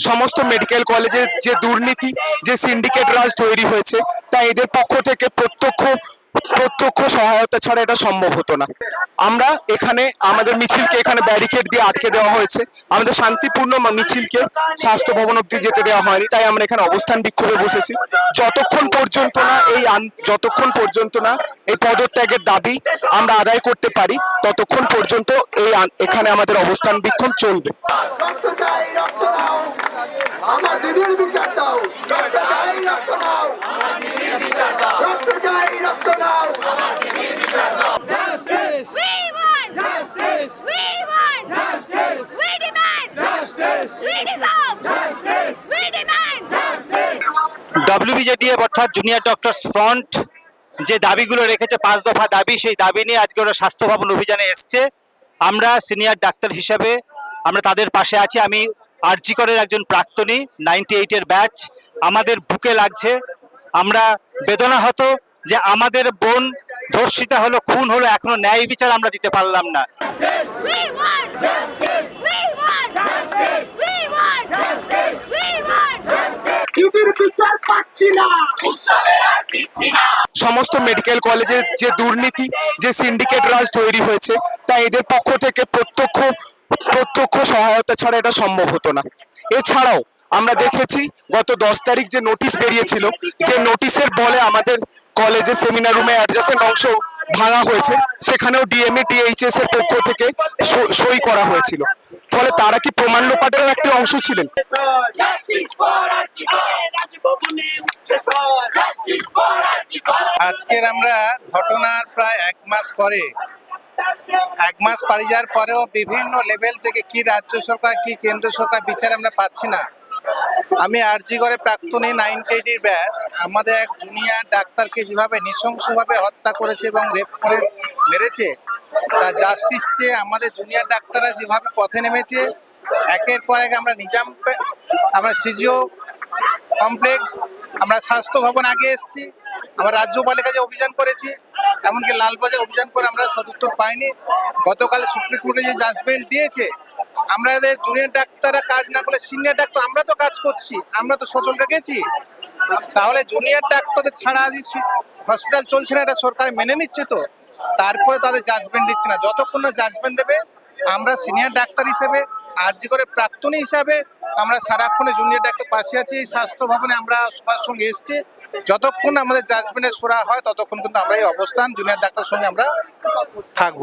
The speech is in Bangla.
সমস্ত মেডিকেল কলেজের যে দুর্নীতি, যে সিন্ডিকেট রাজ তৈরি হয়েছে, তা এদের পক্ষ থেকে প্রত্যক্ষ প্রত্যক্ষ সহায়তা ছাড়া এটা সম্ভব হতো না। আমরা এখানে আমাদের মিছিলকে এখানে ব্যারিকেড দিয়ে আটকে দেওয়া হয়েছে। আমাদের শান্তিপূর্ণ মিছিলকে স্বাস্থ্য ভবন অব্দি যেতে দেওয়া হয়নি, তাই আমরা এখানে অবস্থান বিক্ষোভে বসেছি। যতক্ষণ পর্যন্ত না এই যতক্ষণ পর্যন্ত না এই পদত্যাগের দাবি আমরা আদায় করতে পারি, ততক্ষণ পর্যন্ত এই এখানে আমাদের অবস্থান বিক্ষোভ চলবে। আমার দিদির বিচার দাও। রক্ত দাও Justice! We want justice! We want justice! We demand justice! We deserve justice! We demand justice! ডব্লিউবিজেডিএফ অর্থাৎ জুনিয়র ডক্টরস ফ্রন্ট যে দাবিগুলো রেখেছে পাঁচ দফা দাবি সেই দাবি নিয়ে আজকে ওরা স্বাস্থ্য ভবন অভিযানে এসছে আমরা সিনিয়র ডাক্তার হিসাবে আমরা তাদের পাশে আছি আমি আরজিকরের একজন প্রাক্তনী নাইনটি এইটের ব্যাচ আমাদের বুকে লাগছে আমরা বেদনা হতো যে আমাদের বোন ধর্ষিতা হলো খুন হলো এখনও ন্যায় বিচার আমরা দিতে পারলাম না। সমস্ত মেডিকেল কলেজে যে দুর্নীতি যে সিন্ডিকেট রাজ তৈরি হয়েছে তা এদের পক্ষ থেকে প্রত্যক্ষ প্রত্যক্ষ সহায়তা ছাড়া এটা সম্ভব হতো না। এছাড়াও আমরা দেখেছি গত দশ তারিখ যে নোটিশ বেরিয়েছিল যে নোটিশের বলে আমাদের কলেজে সেমিনার রুমে অ্যাডজাসেন্ট অংশ ভাঙা হয়েছে সেখানেও ডিএমএ ডিএইচএস এর পক্ষ থেকে সই- সই করা হয়েছিল। ফলে তারা কি প্রমাণ লোপাটেরও একটি অংশ ছিলেন? আজকের আমরা ঘটনার প্রায় এক মাস পরে এক মাস পাড়ি যাওয়ার পরেও বিভিন্ন লেভেল থেকে কি রাজ্য সরকার কি কেন্দ্র সরকার বিচার আমরা পাচ্ছি না। আমি আরজি করে প্রাক্তনী নাইন এইটির ব্যাচ, আমাদের এক জুনিয়র ডাক্তারকে যেভাবে নৃশংসভাবে হত্যা করেছে এবং রেপ করে মেরেছে, তা জাস্টিস চেয়ে আমাদের জুনিয়র ডাক্তাররা যেভাবে পথে নেমেছে, একের পর এক আমরা নিজাম আমরা সিজিও কমপ্লেক্স, আমরা স্বাস্থ্য ভবন আগে এসেছি আমরা রাজ্যপালের কাছে অভিযান করেছি। এমনকি লালবাজার অভিযান করে আমরা সদুত্তর পাইনি। গতকাল সুপ্রিম কোর্টে যে জাজমেন্ট দিয়েছে আমাদের জুনিয়র ডাক্তাররা কাজ না করলে সিনিয়র ডাক্তার, আমরা তো কাজ করছি, আমরা তো সচল রেখেছি। তাহলে জুনিয়র ডাক্তারদের ছাড়া আজ হসপিটাল চলছে না, এটা সরকার মেনে নিচ্ছে তো। তারপরে তাদের জাজমেন্ট দিচ্ছে না। যতক্ষণ না জাজমেন্ট দেবে, আমরা সিনিয়র ডাক্তার হিসেবে, আরজি করে প্রাক্তনী হিসাবে, আমরা সারাক্ষণে জুনিয়র ডাক্তার পাশে আছি। স্বাস্থ্য ভবনে আমরা সবার সঙ্গে এসেছি। যতক্ষণ আমাদের জাজমেন্টের সোরা হয়, ততক্ষণ কিন্তু আমরা এই অবস্থান জুনিয়র ডাক্তার সঙ্গে আমরা থাকব।